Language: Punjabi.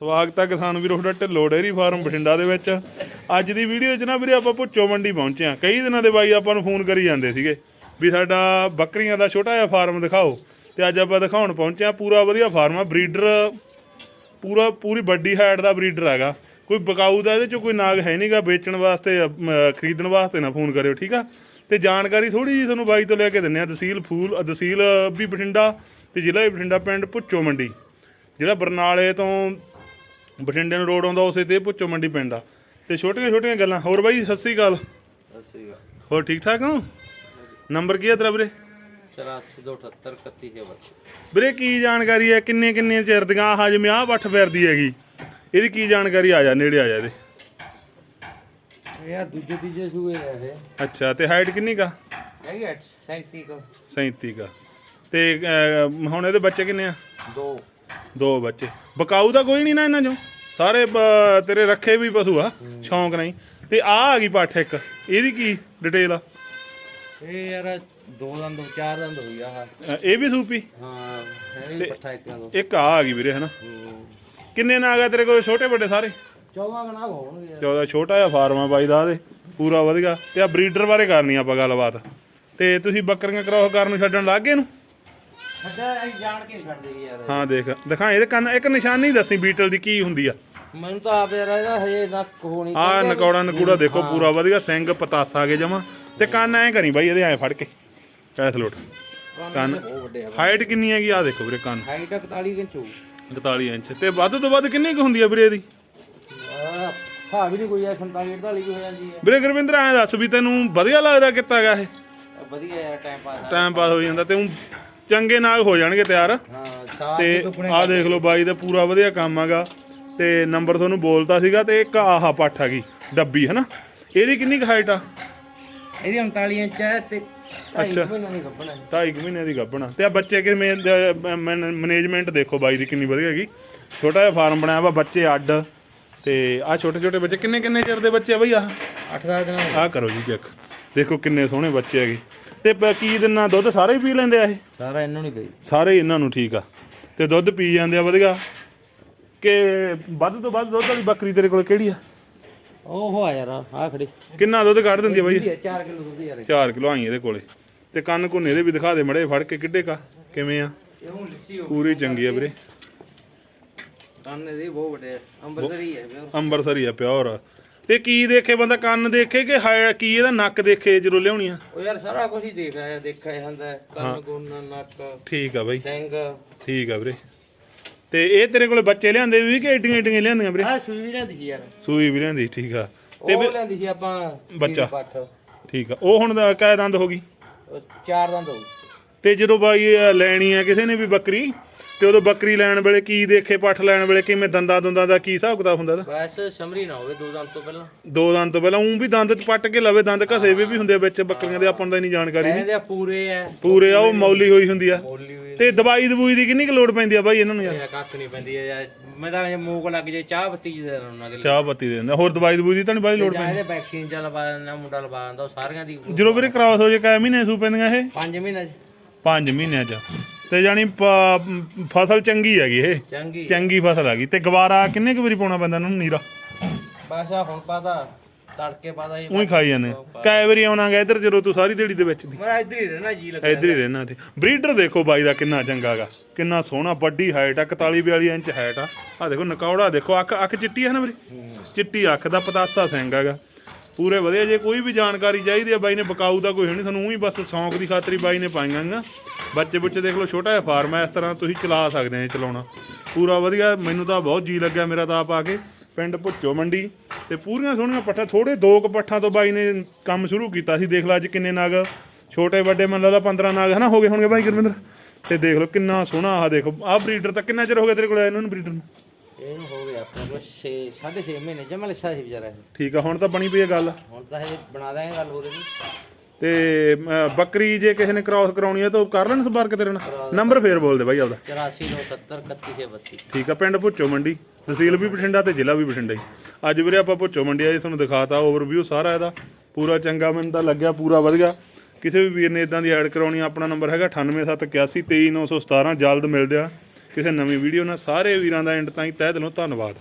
ਸਵਾਗਤ ਹੈ ਕਿਸਾਨ ਵੀਰੋ ਤੁਹਾਡਾ ਢਿੱਲੋਂ ਡੇਅਰੀ ਫਾਰਮ ਬਠਿੰਡਾ ਦੇ ਵਿੱਚ। ਅੱਜ ਦੀ ਵੀਡੀਓ 'ਚ ਨਾ ਵੀਰੇ ਆਪਾਂ ਭੁੱਚੋ ਮੰਡੀ ਪਹੁੰਚੇ ਆ ਕਈ ਦਿਨਾਂ ਦੇ ਬਾਈ ਆਪਾਂ ਨੂੰ ਫੋਨ ਕਰੀ ਜਾਂਦੇ ਸੀਗੇ ਵੀ ਸਾਡਾ ਬੱਕਰੀਆਂ ਦਾ ਛੋਟਾ ਜਿਹਾ ਫਾਰਮ ਦਿਖਾਓ। ਤੇ ਅੱਜ ਆਪਾਂ ਦਿਖਾਉਣ ਪਹੁੰਚੇ ਆ ਪੂਰਾ ਵਧੀਆ ਫਾਰਮ ਆ ਬਰੀਡਰ ਪੂਰਾ ਪੂਰੀ ਵੱਡੀ ਹਾਈਟ ਦਾ ਬਰੀਡਰ ਹੈਗਾ। ਕੋਈ ਬਕਾਊ ਦਾ ਇਹਦੇ ਚ ਕੋਈ ਨਾਗ ਹੈ ਨਹੀਂਗਾ ਵੇਚਣ ਵਾਸਤੇ ਖਰੀਦਣ ਵਾਸਤੇ ਨਾ ਫੋਨ ਕਰਿਓ ਠੀਕ ਆ? ਤੇ ਜਾਣਕਾਰੀ ਥੋੜੀ ਜੀ ਤੁਹਾਨੂੰ ਬਾਈ ਤੋਂ ਲੈ ਕੇ ਦਿੰਨੇ ਆ ਤਹਿਸੀਲ ਫੂਲ ਅ, ਤਹਿਸੀਲ ਵੀ ਬਠਿੰਡਾ ਤੇ ਜ਼ਿਲ੍ਹਾ ਵੀ ਬਠਿੰਡਾ ਪਿੰਡ ਭੁੱਚੋ ਮੰਡੀ ਜਿਹੜਾ ਬਰਨਾਲੇ ਤੋਂ ਬਠਿੰਡੇ ਨੂੰ ਰੋਡ ਆਉਂਦਾ ਉਸੇ ਤੇ ਭੁੱਚੋ ਮੰਡੀ ਪਿੰਡ ਆ ਤੇ ਛੋਟੀਆਂ ਛੋਟੀਆਂ ਗੱਲਾਂ। ਹੋਰ ਬਾਈ ਸਤਿ ਸ੍ਰੀ ਅਕਾਲ। ਹੋਰ ਠੀਕ ਠਾਕ ਹੋ? ਨੰਬਰ ਕੀ ਹੈ ਤੇਰਾ ਵੀਰੇ? 8428 ਵੀਰੇ ਕੀ ਜਾਣਕਾਰੀ ਹੈ? ਕਿੰਨੇ ਕਿੰਨੇ ਚਿਰ ਦੀਆਂ ਆਹ ਜਿਵੇਂ ਆਹ ਪੱਠ ਫਿਰਦੀ ਹੈਗੀ? ਇਹਦੀ ਕੀ ਜਾਣਕਾਰੀ? ਆ ਜਾ ਨੇੜੇ ਆ ਜਾ ਇਹਦੇ। ਇਹ ਆ ਦੂਜੇ ਤੀਜੇ ਸੂਏ ਆ ਇਹ। ਅੱਛਾ ਤੇ ਹਾਈਟ ਕਿੰਨੀ ਕਾ ਹੈਗੀ 37 ਕੋ। 37 ਕਾ। ਤੇ ਅਹ, ਹੁਣ ਇਹਦੇ ਬੱਚੇ ਕਿੰਨੇ ਆ? ਦੋ। ਦੋ ਬੱਚੇ। ਬਕਾਊ ਦਾ ਕੋਈ ਨਹੀਂ ਨਾ ਇਹਨਾਂ ਚੋਂ। ਸਾਰੇ ਬ- ਤੇਰੇ ਰੱਖੇ ਵੀ ਪਸ਼ੂ ਆ। ਸ਼ੌਂਕ ਨਹੀਂ। ਤੇ ਆ ਆ ਗਈ ਪੱਠ ਇੱਕ। ਇਹਦੀ ਕੀ ਡਿਟੇਲ ਆ? ਇਹ ਯਾਰ ਦੋ ਦੰਦ ਚਾਰ ਦੰਦ ਹੋਈ ਆ ਆਹ। ਇਹ ਵੀ ਸੂਪੀ? ਹਾਂ ਹੈ ਵੀ ਪੱਠਾ ਇਤਨਾ ਦੋ। ਇੱਕ ਆ ਆ ਗਈ ਵੀਰੇ ਹਨਾ? ਕਿੰਨੇ ਨਾਗ ਆ ਤੇਰੇ ਕੋਲ? ਛੋਟੇ ਵੱਡੇ ਸਾਰੇ? 14 ਗਣਾ ਹੋਣਗੇ ਯਾਰ। 14 ਛੋਟਾ ਜਿਹਾ ਫਾਰਮ ਆ ਬਾਈ ਦਾ ਦੇ ਪੂਰਾ ਵਧੀਆ। ਤੇ ਆ ਬਰੀਡਰ ਬਾਰੇ ਕਰਨੀ ਆਪਾਂ ਗੱਲਬਾਤ। ਤੇ ਤੁਸੀਂ ਬੱਕਰੀਆਂ ਕਰਾਓ ਕਰਨ ਨੂੰ ਛੱਡਣ ਲੱਗ ਗਏ ਇਹਨੂੰ? ਅੱਛਾ ਅਸੀਂ ਜਾਣ ਕੇ ਨੀ ਛੱਡਦੇ ਜੀ ਯਾਰ। ਹਾਂ ਦੇਖ ਦਿਖਾ ਇਹਦੇ ਕੰਨ ਇੱਕ ਨਿਸ਼ਾਨੀ ਦੱਸੀ ਬੀਟਲ ਦੀ ਕੀ ਹੁੰਦੀ ਆ। ਮੈਨੂੰ ਤਾਂ ਆਪ ਯਾਰ ਇਹਦਾ ਹਜੇ ਨੱਕ ਹੋਣੀ ਆ ਨਕੌੜਾ ਨਕੂੜਾ ਦੇਖੋ ਪੂਰਾ ਵਧੀਆ ਸਿੰਘ ਪਤਾਸਾ ਕੇ ਜਮਾ। ਤੇ ਕੰਨ ਐ ਕਰੀ ਬਾਈ ਇਹਦੇ ਐ ਫੜ ਕੇ। ਐਸ ਲੋਟ ਕੰਨ ਹਾਈਟ ਕਿੰਨੀ ਹੈਗੀ ਆ ਦੇਖੋ ਵੀਰੇ ਕੰਨ। ਹਾਈਟ 41 ਇੰਚ ਹੋਊ। 41 ਇੰਚ। ਤੇ ਵੱਧ ਤੋਂ ਵੱਧ ਕਿੰਨੀ ਕੁ ਹੁੰਦੀ ਆ ਵੀਰੇ ਇਹਦੀ? ਹਾਂ ਵੀ ਨਹੀਂ ਕੋਈ ਆ 47 48 ਕੀ ਹੋ ਜਾਂਦੀ ਹੈ ਵੀਰੇ ਗੁਰਵਿੰਦਰ ਐ ਦੱਸ ਵੀ ਤੈਨੂੰ ਵਧੀਆ ਲੱਗਦਾ ਕਿੱਤਾ ਗਾ ਇਹ? ਵਧੀਆ ਯਾਰ ਟਾਈਮ ਪਾਸ ਟਾਈਮ ਪਾਸ ਹੋ ਜਾਂਦਾ ਤੇ ਊਂ ਚੰਗੇ ਨਾਗ ਹੋ ਜਾਣਗੇ ਤਿਆਰ। ਹਾਂ ਤੇ ਆਹ ਦੇਖ ਲਓ ਬਾਈ ਦਾ ਪੂਰਾ ਵਧੀਆ ਕੰਮ ਹੈਗਾ। ਤੇ ਨੰਬਰ ਤੁਹਾਨੂੰ ਬੋਲਤਾ ਸੀਗਾ ਤੇ ਇੱਕ ਆਹ ਪੱਠ ਹੈਗੀ ਡੱਬੀ ਹਨਾ? ਇਹਦੀ ਕਿੰਨੀ ਕੁ ਹਾਈਟ ਆ? ਇਹਦੀ 39 ਇੰਚ ਹੈ ਤੇ ਅੱਛਾ। ਅੱਛਾ ਮਹੀਨਾ ਕੁ ਮਹੀਨੇ ਦੀ ਗੱਭਣਾ ਤੇ ਆ ਬੱਚੇ ਕਿਵੇਂ ਮੈਨੇਜਮੈਂਟ ਦੇਖੋ ਬਾਈ ਦੀ ਕਿੰਨੀ ਵਧੀਆ ਹੈਗੀ। ਛੋਟਾ ਜਿਹਾ ਫਾਰਮ ਬਣਾਇਆ ਵਾ ਬੱਚੇ ਅੱਡ। ਤੇ ਆ ਛੋਟੇ ਛੋਟੇ ਬੱਚੇ ਕਿੰਨੇ ਕਿੰਨੇ ਚਿਰ ਦੇ ਬੱਚੇ ਆ ਬਈ ਆਹ? 8-10 ਦਿਨਾਂ ਦਾ। ਆਹ ਕਰੋ ਜੀ ਚੈੱਕ ਦੇਖੋ ਕਿੰਨੇ ਸੋਹਣੇ ਬੱਚੇ ਹੈਗੇ। ਤੇ ਪ- ਕੀ ਦਿਨਾਂ ਦੁੱਧ ਸਾਰੇ ਹੀ ਪੀ ਲੈਂਦੇ ਆ ਇਹ? ਸਾਰਾ ਇਹਨੂੰ ਨਹੀਂ ਗਈ ਸਾਰੇ ਹੀ ਇਹਨਾਂ ਨੂੰ ਠੀਕ ਆ। ਤੇ ਦੁੱਧ ਪੀ ਜਾਂਦੇ ਆ ਵਧੀਆ। ਕਿ ਵੱਧ ਤੋਂ ਵੱਧ ਦੁੱਧ ਵਾਲੀ ਬੱਕਰੀ ਤੇਰੇ ਕੋਲ ਕਿਹੜੀ ਆ? ਉਹ ਆ ਯਾਰ ਆ ਖੜੀ। ਕਿੰਨਾ ਦੁੱਧ ਕੱਢ ਦਿੰਦੀ ਆ ਬਾਈ? 4 ਕਿਲੋ ਦੁੱਧ ਯਾਰ। 4 ਕਿਲੋ ਆਈ ਇਹਦੇ ਕੋਲੇ। ਤੇ ਕੰਨ ਕੁੰਨੇ ਦੇ ਵੀ ਦਿਖਾ ਦੇ ਮੜੇ ਫੜ ਕੇ ਕਿੱਡੇ ਕਾ ਕਿਵੇਂ ਆ? ਇਹ ਹੁਣ ਲੱਸੀ ਹੋ ਪੂਰੀ ਚੰਗੀ ਆ ਵੀਰੇ। ਕੰਨ ਇਹਦੇ ਬਹੁਤ ਵੱਡੇ ਆ ਅੰਬਰਸਰੀ ਹੈ ਪਿਓਰ ਅੰਬਰਸਰੀ ਆ ਪਿਓਰ। ਤੇ ਕੀ ਦੇਖੇ ਬੰਦਾ ਕੰਨ ਦੇਖੇ ਕਿ ਹਾਏ ਕੀ ਇਹਦਾ ਨੱਕ ਦੇਖੇ ਜਦੋਂ ਲਿਆਉਣੀ ਆ? ਉਹ ਯਾਰ ਸਾਰਾ ਕੁਝ ਹੀ ਦੇਖ ਆਇਆ ਦੇਖਿਆ ਜਾਂਦਾ ਹੈ। ਕੰਨ ਗੁੰਨ ਨੱਕ ਠੀਕ ਆ ਬਾਈ। ਸਿੰਘ ਠੀਕ ਆ ਵੀਰੇ। ਤੇ ਇਹ ਤੇਰੇ ਕੋਲੇ ਬੱਚੇ ਲਿਆਂਦੇ ਵੀ ਕਿ ਏਡੀਆਂ ਏਡੀਆਂ ਲਿਆਂਦੀਆਂ ਵੀਰੇ? ਆ ਸੂਈ ਵੀ ਲੈਂਦੀ ਸੀ ਯਾਰ। ਸੂਈ ਵੀ ਲਿਆਂਦੀ ਠੀਕ ਆ। ਉਹ ਲੈਂਦੀ ਸੀ ਆਪਾਂ ਬੱਚਾ। ਪੱਠ। ਠੀਕ ਆ। ਉਹ ਹੁਣ ਦਾ ਕਾਇ ਦੰਦ ਹੋ ਗਈ? ਉਹ ਚਾਰ ਦੰਦ ਹੋਊ ਤੇ ਜਦੋਂ ਬਾਈ ਇਹ ਲੈਣੀ ਆ ਕਿਸੇ ਨੇ ਵੀ ਬੱਕਰੀ? ਤੇ ਉਦੋਂ ਬੱਕਰੀ ਲੈਣ ਵੇਲੇ ਕੀ ਦੇਖੇ ਪੱਠ ਲੈਣ ਵੇਲੇ ਕਿਵੇਂ ਦੰਦਾਂ ਦੁੰਦਾਂ ਦਾ ਕੀ ਹਿਸਾਬ ਕਿਤਾਬ ਹੁੰਦਾ ਦਾ ਬਸ ਸਮਰੀ ਨਾ ਹੋਵੇ ਦੋ ਦੰਦ ਤੋਂ ਪਹਿਲਾਂ। ਦੋ ਦੰਦ ਤੋਂ ਪਹਿਲਾਂ ਉਂ ਵੀ ਦੰਦ ਚ ਪੱਟ ਕੇ ਲਵੇ ਦੰਦ ਘਸੇ ਵੀ ਵੀ ਹੁੰਦੇ ਆ ਵਿੱਚ ਬੱਕਰੀਆਂ ਦੇ ਆਪਾਂ ਨੂੰ ਤਾਂ ਨਹੀਂ ਜਾਣਕਾਰੀ ਨਹੀਂ। ਕਹਿੰਦੇ ਆ ਪੂਰੇ ਆ। ਪੂਰੇ ਆ ਉਹ ਮੌਲੀ ਹੋਈ ਹੁੰਦੀ ਆ। ਹੋਈ ਤੇ ਦਵਾਈ ਦਵੂਈ ਦੀ ਕਿੰਨੀ ਕੁ ਲੋੜ ਪੈਂਦੀ ਆ ਬਾਈ ਇਹਨਾਂ ਨੂੰ ਯਾਰ? ਇਹਦਾ ਕੱਖ ਨਹੀਂ ਪੈਂਦੀ ਯਾਰ। ਮੈਂ ਤਾਂ ਜੇ ਮੂਕ ਲੱਗ ਜੇ ਚਾਹ ਬੱਤੀ ਦੇ ਉਹਨਾਂ ਅਗਲੇ ਚਾਹ ਬੱਤੀ ਦੇ ਦਿੰਦਾ। ਹੋਰ ਦਵਾਈ ਦਵੂਈ ਦੀ ਤਾਂ ਨਹੀਂ ਬਾਈ ਲੋੜ ਜਾਂ ਇਹਦੇ ਵੈਕਸੀਨ ਚ ਲਵਾ ਦਿੰਦਾ ਮੁੰਡਾ ਲਵਾ ਦਿੰਦਾ ਉਹ ਸਾਰੀਆਂ ਦੀ। ਜਦੋਂ ਵੀਰੇ ਕ੍ਰਾਸ ਹੋ ਜੇ ਕੈ ਮਹੀਨੇ ਸੂ ਪੈਂਦੀਆਂ ਇਹ? 5 ਮਹੀਨੇ ਚ। 5 ਮਹੀਨਿਆਂ ਚ। ਤੇ ਜਾਨੀ ਪ- ਫਸਲ ਚੰਗੀ ਹੈਗੀ ਇਹ। ਚੰਗੀ। ਚੰਗੀ ਫਸਲ ਹੈਗੀ। ਤੇ ਗਵਾਰਾ ਕਿੰਨੇ ਕੁ ਵਾਰੀ ਪਾਉਣਾ ਪੈਂਦਾ ਇਹਨਾਂ ਨੂੰ ਨੀਰਾ? ਬਸ ਆ ਹੁਣ ਪਾਦਾ ਤੜਕੇ ਪਾਦਾ ਹੀ ਉਹੀ ਖਾਈ ਜਾਂਦੇ ਕੈ ਵਾਰੀ ਆਉਣਾਗਾ ਇੱਧਰ ਜਦੋਂ ਤੂੰ ਸਾਰੀ ਦਿਹਾੜੀ ਦੇ ਵਿੱਚ ਦੀ। ਮੈਂ ਇੱਧਰ ਹੀ ਰਹਿਣਾ ਜੀ ਲੱਗਾ ਇੱਧਰ ਹੀ ਰਹਿਣਾ ਤੇ ਬਰੀਡਰ ਦੇਖੋ ਬਾਈ ਦਾ ਕਿੰਨਾ ਚੰਗਾਗਾ ਕਿੰਨਾ ਸੋਹਣਾ ਵੱਡੀ ਹਾਈਟ ਆ 41 42 ਇੰਚ ਹਾਈਟ ਆ। ਆ ਦੇਖੋ ਨਕੌੜਾ ਦੇਖੋ ਅੱਖ ਅੱਖ ਚਿੱਟੀ ਆ ਨਾ ਮੇਰੀ ਚਿੱਟੀ ਅੱਖ ਦਾ ਪਤਾਸਾ ਸਿੰਘ ਹੈਗਾ। ਪੂਰੇ ਵਧੀਆ, ਜੇ ਕੋਈ ਵੀ ਜਾਣਕਾਰੀ ਚਾਹੀਦੀ ਹੈ ਬਾਈ ਨੇ, ਬਕਾਊ ਦਾ ਕੋਈ ਹੈ ਨਹੀਂ, ਤੁਹਾਨੂੰ ਉਹੀ ਬਸ ਸ਼ੌਂਕ ਦੀ ਖਾਤਰ ਹੀ ਬਾਈ ਨੇ ਪਾਈਆਂ ਗਾ ਬੱਚੇ ਬੁੱਚੇ ਦੇਖ ਲਓ, ਛੋਟਾ ਜਿਹਾ ਫਾਰਮ ਹੈ ਇਸ ਤਰ੍ਹਾਂ ਤੁਸੀਂ ਚਲਾ ਸਕਦੇ ਆ ਚਲਾਉਣਾ। ਪੂਰਾ ਵਧੀਆ, ਮੈਨੂੰ ਤਾਂ ਬਹੁਤ ਜੀ ਲੱਗਿਆ ਮੇਰਾ ਤਾਂ ਆਪ ਆ ਕੇ। ਪਿੰਡ ਭੁੱਚੋ ਮੰਡੀ, ਤੇ ਪੂਰੀਆਂ ਸੋਹਣੀਆਂ ਪੱਠਾਂ ਥੋੜੇ ਦੋ ਕੁ ਪੱਠਾਂ ਤੋਂ ਬਾਈ ਨੇ ਕੰਮ ਸ਼ੁਰੂ ਕੀਤਾ ਸੀ, ਦੇਖ ਲਓ ਅੱਜ ਕਿੰਨੇ ਨਾਗ। ਛੋਟੇ ਵੱਡੇ ਮੈਨੂੰ ਲੱਗਦਾ 15 ਨਾਗ ਹਨਾ ਹੋ ਗਏ ਹੋਣਗੇ ਬਾਈ ਗੁਰਵਿੰਦਰ। ਤੇ ਦੇਖ ਲਓ ਕਿੰਨਾ ਸੋਹਣਾ ਆਹ ਦੇਖੋ, ਆਹ ਬਰੀਡਰ ਤਾਂ ਕਿੰਨਾ ਚਿਰ ਹੋ ਗਿਆ ਤੇਰੇ ਕੋਲ ਆਇਆ ਇਹਨਾਂ ਨੂੰ ਬਰੀਡਰ ਨੂੰ? ਇਹਨੂੰ ਹੋ ਗਿਆ ਆਪਣੇ ਕੋਲ 6 6.5 ਮਹੀਨੇ ਜਮਾ ਲਿਸਾ ਸੀ ਵਿਚਾਰਾ ਇਹ। ਠੀਕ ਆ ਹੁਣ ਤਾਂ ਬਣੀ ਪਈ ਆ ਗੱਲ। ਹੁਣ ਤਾਂ ਇਹ ਬਣਾ ਦਾਂਗੇ ਗੱਲ ਹੋ ਰਹੀ ਤੇ ਅਮ, ਬੱਕਰੀ ਜੇ ਕਿਸੇ ਨੇ ਕ੍ਰਾਸ ਕਰਾਉਣੀ ਹੈ ਤਾਂ ਉਹ ਕਰ ਲੈਣ ਸੰਪਰਕ ਤੇਰੇ ਨਾਲ ਨੰਬਰ ਫੇਰ ਬੋਲ ਦੇ ਬਾਈ ਆਪਦਾ। 84 270 3132 ਠੀਕ ਆ ਪਿੰਡ ਭੁੱਚੋ ਮੰਡੀ ਤਹਿਸੀਲ ਵੀ ਬਠਿੰਡਾ ਤੇ ਜ਼ਿਲ੍ਹਾ ਵੀ ਬਠਿੰਡਾ ਹੀ। ਅੱਜ ਵੀਰੇ ਆਪਾਂ ਭੁੱਚੋ ਮੰਡੀ ਆਏ ਤੁਹਾਨੂੰ ਦਿਖਾਤਾ ਓਵਰਵਿਊ ਸਾਰਾ ਇਹਦਾ। ਪੂਰਾ ਚੰਗਾ ਮੈਨੂੰ ਤਾਂ ਲੱਗਿਆ ਪੂਰਾ ਵਧੀਆ। ਕਿਸੇ ਵੀ ਵੀਰ ਨੇ ਇਦਾਂ ਦੀ ਐਡ ਕਰਾਉਣੀ ਆ, ਆਪਣਾ ਨੰਬਰ ਹੈਗਾ 9871 23917 ਜਲਦ ਮਿਲਦੇ ਆ। ਕਿਸੇ ਨਵੀਂ ਵੀਡੀਓ ਨਾਲ ਸਾਰੇ ਵੀਰਾਂ ਦਾ ਐਂਡ ਤਾਈਂ ਤਹਿ ਦਿਲੋਂ ਧੰਨਵਾਦ।